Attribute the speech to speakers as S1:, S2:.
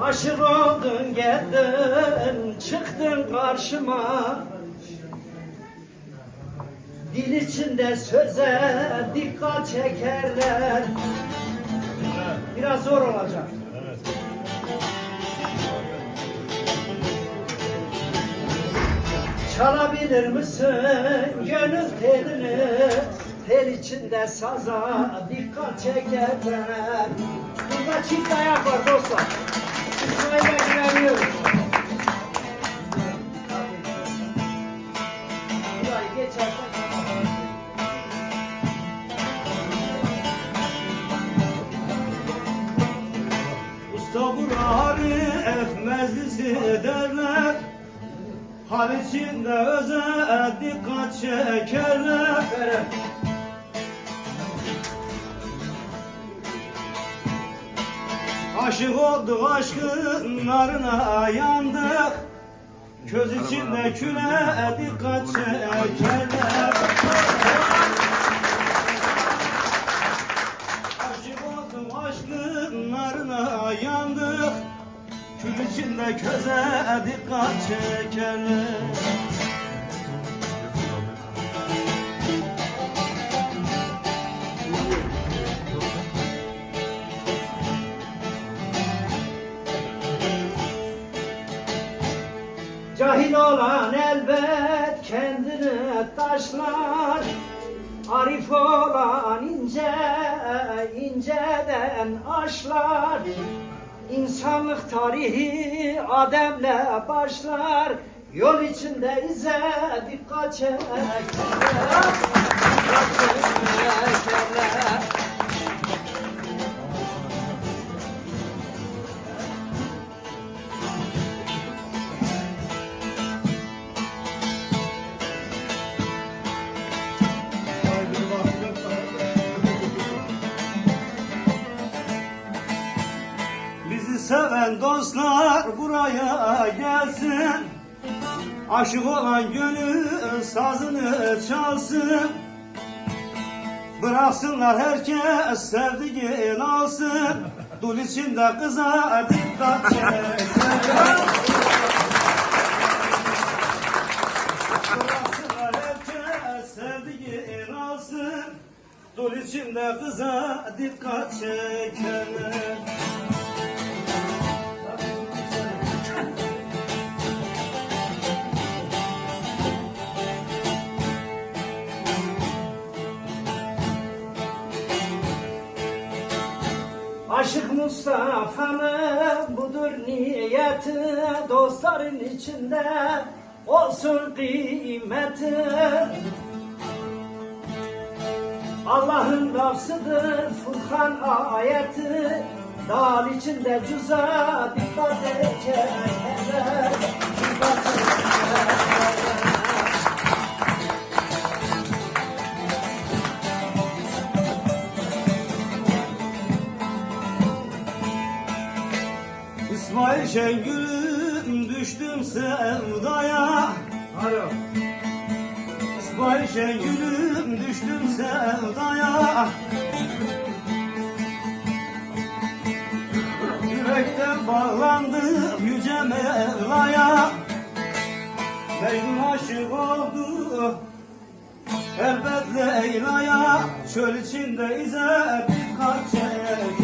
S1: Aşık oldun geldin çıktın karşıma. Dil içinde söze dikkat çekerler. Biraz zor olacak. Çalabilir misin? Gönül telini Tel içinde saza dikkat çekerler. Burada çift ayak var dostlar
S2: burari efmezlisi derler. Hal içinde öze dikkat çekerler. Aşık olduk aşkın narına yandık. Köz içinde küle dikkat çekerler içinde köze dikkat çekerler
S1: Cahil olan elbet kendini taşlar. Arif olan ince inceden aşlar İnsanlık tarihi Adem'le başlar. Yol içinde ize dikkat çekerler
S2: Seven dostlar buraya gelsin. Aşık olan gönül sazını çalsın. Bıraksınlar herkes sevdiğini alsın. Dul içinde kıza dikkat alsın. Dul içinde kıza dikkat çekerler
S1: Aşık Mustafa'nın budur niyeti Dostların içinde olsun kıymeti. Allah'ın lafzıdır Furkan ayeti. Dal içinde cüza dikkat çekerler Dikkat çekerler
S2: İsmail Şengül'üm düştüm sevdaya.
S1: Alo.
S2: İsmail Şengül'üm düştüm sevdaya. Yürekten bağlandım yüce Mevla'ya. Mecnun aşık oldu Elbet Leyla'ya Çöl içinde ize dikkat çekirler